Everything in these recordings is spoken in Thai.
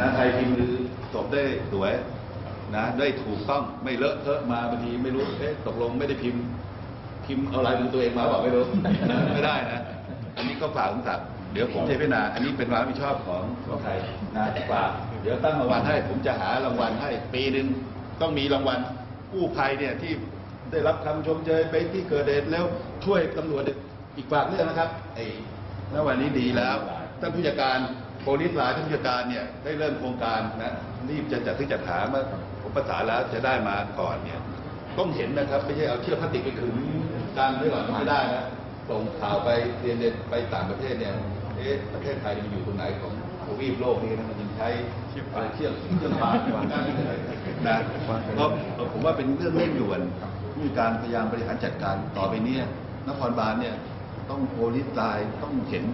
นะใครพิมพ์มือจบได้สวยนะได้ถูกต้องไม่เลอะเทอะมาบางทีไม่รู้เอ๊ะตกลงไม่ได้พิมพ์ พิมพ์เอาลายมือตัวเองมาบอกไม่รู้นะไม่ได้นะ อันนี้ก็ฝากคุณศักดิ์เดี๋ยวผมจะพิจารณาอันนี้เป็นความรับผิดชอบของของใครนะฝากเดี๋ยวตั้งรางวัลให้ ผมจะหารางวัลให้ ปีหนึ่งต้องมีรางวัลกู้ภัยเนี่ยที่ได้รับคำชมเชยไปที่เกิดเหตุแล้วช่วยตำรวจอีกฝากเรื่องนะครับไอ้ณวันนี้ดีแล้วท่านผู้จัดการ โพลิสไลน์ท่านผู้จัดการเนี่ยได้เริ่มโครงการนะรีบจะจัดซื้อจัดหามื่อผมประสานแล้วจะได้มาก่อนเนี่ยต้องเห็นนะครับไม่ใช่เอาเชือกพลาสติกไปขึงกลางไว้ก่อนไม่ได้นะส่งข่าวไปเรียนเรไปต่างประเทศเนี่ยเอ๊ะประเทศไทยมันอยู่ตรงไหนของทวีปโลกนี้นะมันยังใช้เชือกเชือกเชือกป่านนะเพราะผมว่าเป็นเรื่องเร่งด่วนมีการพยายามบริหารจัดการต่อไปเนี้นครบาลเนี่ยต้องโพลิสไลน์ต้องเห็น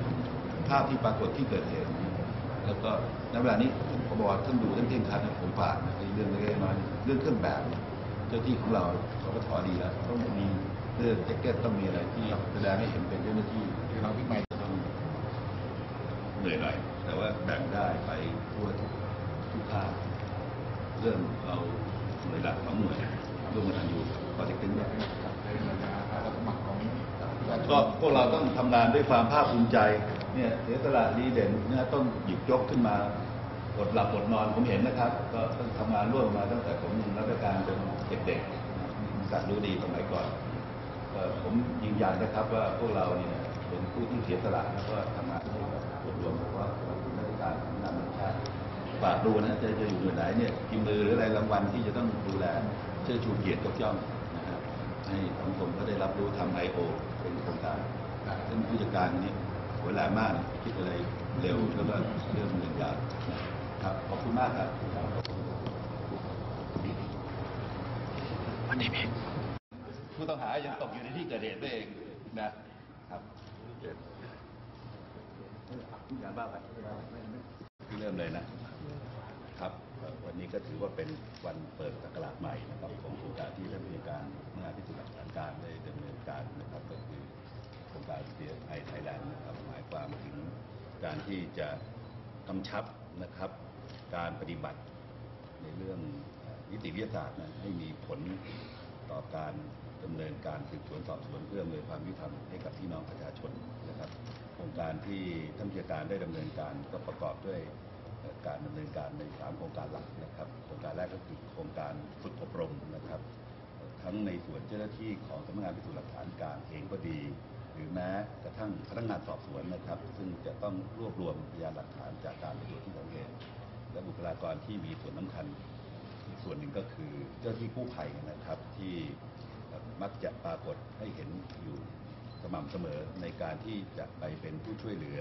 ภาพที่ปรากฏที่เกิดเหตุ แล้วก็ในเวลานี้ผมบอกว่าท่านดูท่านเพ่งคันผมฝากนะเรื่องเล็กน้อยเรื่องเครื่องแบบเจ้าที่ของเราเขาก็ถอดีแล้วต้องมีเรื่องแจ็คเก็ตต้องมีอะไรที่แสดงให้เห็นเป็นเจ้าหน้าที่ที่เราวิ่งไปจะต้องเหนื่อยหน่อยแต่ว่าแบ่งได้ไปทั่วทุกทุกภาคเรื่องเอาหน่วยหลักของหน่วยร่วมกันอยู่กับปฏิทินเนี่ย ก็พวกเราต้องทำงานด้วยความภาคภูมิใจเนี่ยเสียสละดีเด่นเนี่ยต้องหยิบยกขึ้นมาอดหลับอดนอนผมเห็นนะครับ ก็ต้องทำงานร่วมมาตั้งแต่ผมยังรับราชการเป็นเด็กๆสัตว์รู้ดีสมัยก่อนผมยืนยันนะครับว่าพวกเราเนี่ยเป็นผู้ที่เสียสละแล้วก็ทำงานให้กับส่วนรวมเพราะว่าราเป็นราชการทำงานแห่งชาติฝากดูนะจะจะอยู่หน่วยไหนเนี่ยกิมมือหรืออะไรรางวัลที่จะต้องดูแลเชื่อชูเกียรติยกย่อง ให้สังคมก็ได้รับรู้ทำไอโอเป็นโครงการซึ่งผู้จัดการนี้หัวแหลมมากนะคิดอะไรเร็วแล้วก็เรื่องมันยาวครับขอบคุณมากครับวันนี้พี่ผู้ต้องหายังตกอยู่ในที่เกิดเหตุด้วยเองนะครับผู้การบ้าไปเริ่มเลยนะ ครับวันนี้ก็ถือว่าเป็นวันเปิดศักราชใหม่นะครับของโครงการที่ท่านผู้ในวยการงานพิสูจน์หลักฐานกลารได้ดำเนินการนะครับก็คือโครงการเสียไทยไทยแลนด์นะครับหมายความถึงการที่จะกำชับนะครับ การปฏิบัติในเรื่องนิติวิทยาศาสตร์นะให้มีผลต่อการดำเนินการสืบสวนสอบสวนเพื่ออำนวยความยุติธรรมให้กับพี่น้องประชาชนนะครับโครงการที่ท่านผู้จัดการได้ดำเนินการก็ประกอบด้วย การดำเนินการใน3โครงการหลักนะครับโครงการแรกก็คือโครงการฝึกอบรมนะครับ ทั้งในส่วนเจ้าหน้าที่ของสำนักงานพิสูจน์หลักฐานกลางเองก็ดี หรือแม้กระทั่งพนักงานสอบสวนนะครับ ซึ่งจะต้องรวบรวมพยานหลักฐานจากการไปตรวจที่เกิดเหตุและบุคลากรที่มีส่วนสำคัญอีกส่วนหนึ่งก็คือเจ้าหน้าที่กู้ภัยนะครับที่มักจะปรากฏให้เห็นอยู่สม่ำเสมอในการที่จะไปเป็นผู้ช่วยเหลือ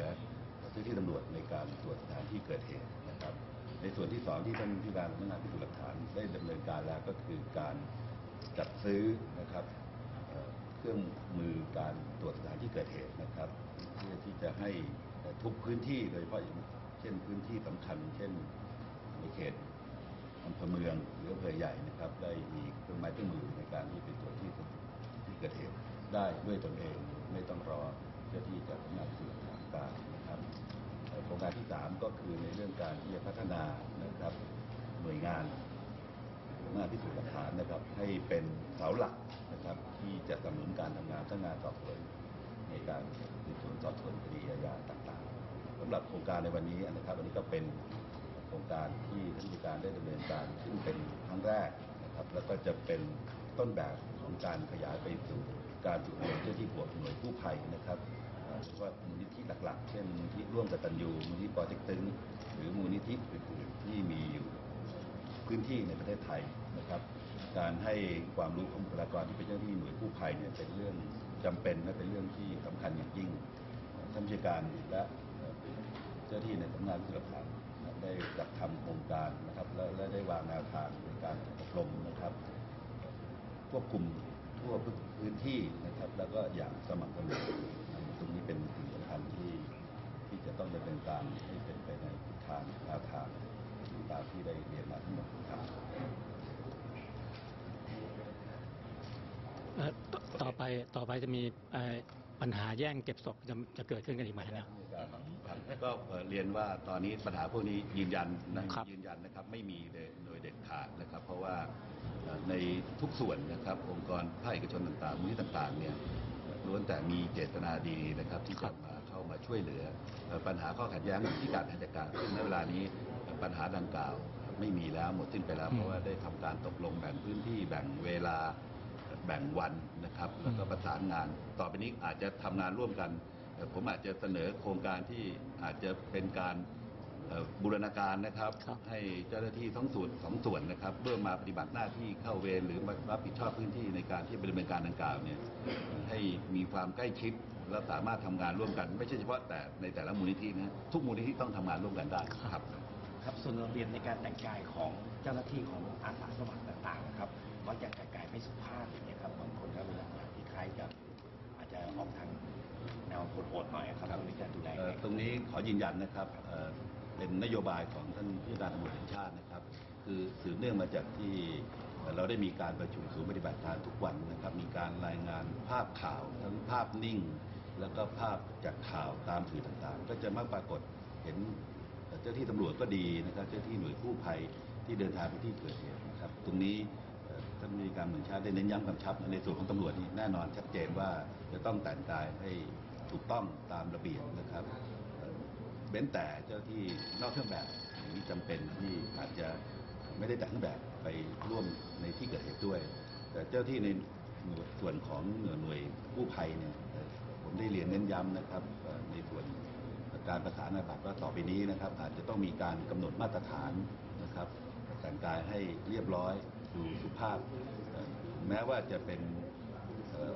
เจ้าหน้าที่ตำรวจในการตรวจสถานที่เกิดเหตุ นะครับ ในส่วนที่สองที่ท่านที่การสำนักงานพิสูจน์หลักฐานได้ดำเนินการแล้วก็คือการจัดซื้อนะครับเครื่องมือการตรวจสถานที่เกิดเหตุนะครับ เพื่อที่จะให้ทุกพื้นที่โดยเฉพาะอย่างเช่นพื้นที่สำคัญ เช่นในเขตอำเภอเมืองหรืออำเภอใหญ่นะครับ ได้มีเครื่องไม้เครื่องมือในการที่ไปตรวจที่ที่เกิดเหตุได้ด้วยตนเองไม่ต้องรอเจ้าที่จากสำนักงานพิสูจน์หลักานกางนะครับ โครงการที่3ก็คือในเรื่องการที่จะพัฒนานะครับหน่วยงานสำนักงานพิสูจน์หลักฐานนะครับ ให้เป็นเสาหลักนะครับ ที่จะสนับสนุนการทำงานพนักงานสอบสวนในการสืบสวนสอบสวนคดีอาญาต่างๆสำหรับโครงการในวันนี้นะครับอันนี้ก็เป็นโครงการที่ท่านผู้การได้ดำเนินการซึ่งเป็นครั้งแรกนะครับ แล้วก็จะเป็นต้นแบบของการขยายไปสู่การฝึกอบรมเจ้าที่บวกหน่วยกู้ภัยนะครับ หรือว่ามูลนิธิหลัก ๆ เช่นมูลนิธิร่วมกับตันยูมูลนิธิปอเต็กตึงหรือมูลนิธิอื่นๆที่มีอยู่พื้นที่ในประเทศไทยนะครับ การให้ความรู้ของบุคลากรที่เป็นเจ้าหน้าที่หน่วยกู้ภัยเนี่ยเป็นเรื่องจำเป็นและเป็นเรื่องที่สำคัญอย่างยิ่งท่านผู้การและเอ่อเจ้าที่ในสำนักงานพิสูจน์หลักฐานได้จัดทำโครงการนะครับและและได้วางแนวทางในการอบรมนะครับควบคุมทั่วพื้นที่นะครับ แล้วก็อย่างสม่ำเสมอ ตรงนี้เป็นสิ่งสำคัญที่ที่จะต้องดำเนินการให้เป็นไปในทิศทางแนวทางตามที่ได้เรียนมาทั้งหมดครับเอ่อตต่อไปต่อไปจะมีเอ่อปัญหาแย่งเก็บศพจะจะเกิดขึ้นกันอีกไหมนะมีการทก็เอ่อเรียนว่าตอนนี้ปัญหาพวกนี้ยืนยันนะครับ ยืนยันนะครับไม่มีเลยโดยเด็ดขาดนะครับ เพราะว่าเอ่อในทุกส่วนนะครับ องค์กรภาคเอกชนต่างๆมูลนิธิต่างๆเนี่ย ล้วนแต่มีเจตนาดีนะครับที่จะมาเข้ามาช่วยเหลือเอ่อปัญหาข้อขัดแย้งที่การจัดการซึ่งในเวลานี้ปัญหาดังกล่าวไม่มีแล้วหมดสิ้นไปแล้วเพราะว่าได้ทำการตกลงแบ่งพื้นที่แบ่งเวลาแบ่งวันนะครับแล้วก็ประสานงาน ต่อไปนี้อาจจะทำงานร่วมกันเอ่อผมอาจจะเสนอโครงการที่อาจจะเป็นการเอ่อ บูรณาการนะครับครับ ให้เจ้าหน้าที่ทั้งส่วนสองส่วนนะครับเมื่อมาปฏิบัติหน้าที่เข้าเวรหรือมารับผิดชอบพื้นที่ในการที่ดำเนินการดังกล่าวเนี่ยให้มีความใกล้ชิดและสามารถทำงานร่วมกัน ไม่ใช่เฉพาะแต่ในแต่ละมูลนิธินะทุกมูลนิธิต้องทำงานร่วมกันได้ครับ ครับส่วนระเบียบในการแต่งกายของเจ้าหน้าที่ของอาสาสมัครต่างๆนะครับมักจะแต่งกายไม่สุภาพอย่างเงี้ยครับบางคนก็เป็นลักษณะที่คล้ายกับอาจจะออกทางแนวโหดๆหน่อยครับตรงนี้จะดูแลเอ่ยังอไงตรงนี้ขอยืนยันนะครับ เป็นนโยบายของท่านผู้การตำรวจแห่งชาตินะครับ คือสืบเนื่องมาจากที่เราได้มีการประชุมศูนย์ปฏิบัติการทุกวันนะครับ มีการรายงานภาพข่าวทั้งภาพนิ่ง แล้วก็ภาพจากข่าวตามสื่อต่างๆ ก็จะมักปรากฏเห็นเจ้าที่ตำรวจก็ดีนะครับเจ้าที่หน่วยกู้ภัยที่เดินทางไปที่เกิดเหตุนะครับ ตรงนี้ท่านผู้การเหมืองชาติได้เน้นย้ำกำชับในส่วนของตำรวจนี่แน่นอนชัดเจนว่าจะต้องแต่งกายให้ถูกต้องตามระเบียบนะครับ ว้นแต่เจ้าที่นอกเครื่องแบบอย่างนี้จำเป็นที่อาจจะไม่ได้แต่งเครื่องแบบไปร่วมในที่เกิดเหตุด้วย แต่เจ้าที่ในส่วนของหน่วยวยกู้ภัยเนี่ยผมได้เรียนเน้นย้ำนะครับในส่วนการประสานงาบัตรว่าต่อไปนี้นะครับ อาจจะต้องมีการกำหนดมาตรฐานนะครับแต่งกายให้เรียบร้อยดูสุภาพ แม้ว่าจะเป็น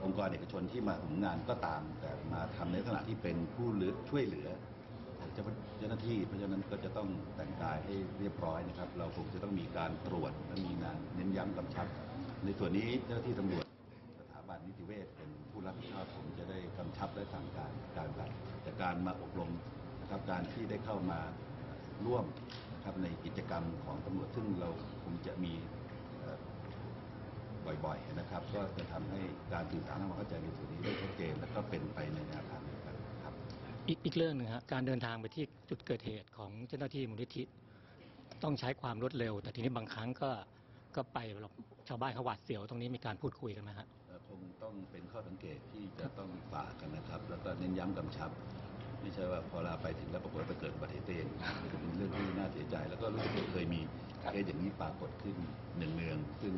องค์กรเอกชนที่มาถึงงานก็ตาม แต่มาทำในลักษณะที่เป็นผู้ช่วยเหลือ เจ้าหน้าที่เพราะฉะนั้นก็จะต้องแต่งกายให้เรียบร้อยนะครับ เราคงจะต้องมีการตรวจและมีงานเน้นย้ำกำชับ ในส่วนนี้เจ้าหน้าที่ตำรวจสถาบันนิติเวชเป็นผู้รับผิดชอบผมจะได้กำชับและสั่งการการไปแต่การมาอบรมนะครับการที่ได้เข้ามาร่วมนะครับในกิจกรรมของตำรวจซึ่งเราคงจะมีบ่อยๆนะครับ ก็จะทำให้การสื่อสารความเข้าใจในส่วนนี้ได้ชัดเจนและก็เป็นไปในแนวทางเดียวกันครับ อีกอีกเรื่องหนึ่งฮะการเดินทางไปที่จุดเกิดเหตุของเจ้าหน้าที่มูลนิธิต้องใช้ความรวดเร็ว แต่ทีนี้บางครั้งก็ก็ไปชาวบ้านเขาหวาดเสียวตรงนี้มีการพูดคุยกันไหมฮะเอ่อคงต้องเป็นข้อสังเกตที่จะต้องฝากกันนะครับ แล้วก็เน้นย้ำกำชับ ไม่ใช่ว่าพอเราไปถึงแล้วปรากฏว่าไปเกิดอุบัติเหตุเองเป็นเรื่องที่น่าเสียใจ แล้วก็รู้สึกว่เคยมีเคสอย่างนี้ปรากฏขึ้นหนึ่งเนืองๆซึ่ง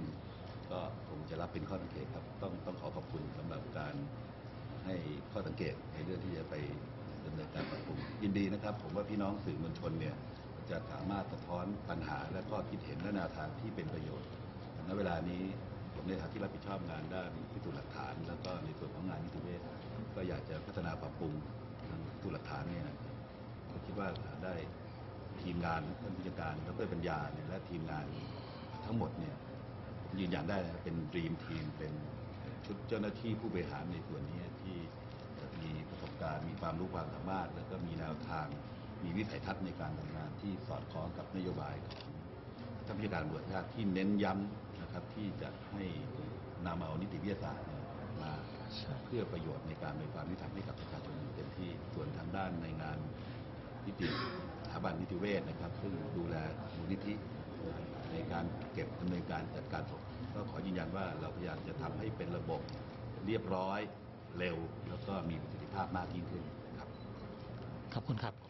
ก็คงจะรับเป็นข้อสังเกตครับ ต้องต้องขอขอบคุณสำหรับการให้ข้อสังเกตในเรื่องที่จะไป ดำเนินการปรับปรุงยินดีนะครับ ผมว่าพี่น้องสื่อมวลชนเนี่ยจะสามารถสะท้อนปัญหาและข้อคิดเห็นและแนวทางที่เป็นประโยชน์ณเวลานี้ผมในฐานะที่รับผิดชอบงานด้านพิสูจน์หลักฐาน แล้วก็ในส่วนของงานนิติเวชก็อยากจะพัฒนาปรับปรุงทางพิสูจน์หลักฐานเนี่ยก็คิดว่าได้ทีมงานท่านผู้จัดการดรปัญญาเนี่ยและทีมงานทั้งหมดเนี่ยยืนยันได้เป็นดีมทีมเป็นชุดเจ้าหน้าที่ผู้บริหารในส่วนนี้ที่ การณ์มีความรู้ความสามารถ แล้วก็มีแนวทาง มีวิสัยทัศน์ในการทำงานที่สอดคล้องกับนโยบายของท่านผู้การตำรวจชาติที่เน้นย้ำนะครับที่จะให้นำเอานิติวิทยาศาสตร์เนี่ยมาเพื่อประโยชน์ในการในความยุติธรรมให้กับประชาชนอย่างเต็มที่ส่วนทางด้านในงานนิติสถาบันนิติเวชนะครับ ซึ่งดูแลมูลนิธิในการเก็บดำเนินการจัดการศพก็ขอยืนยันว่าเราพยายามจะทำให้เป็นระบบเรียบร้อยเร็ว แล้วก็มีประสิทธิ ภาพมากยิ่งขึ้นครับขอบคุณครับ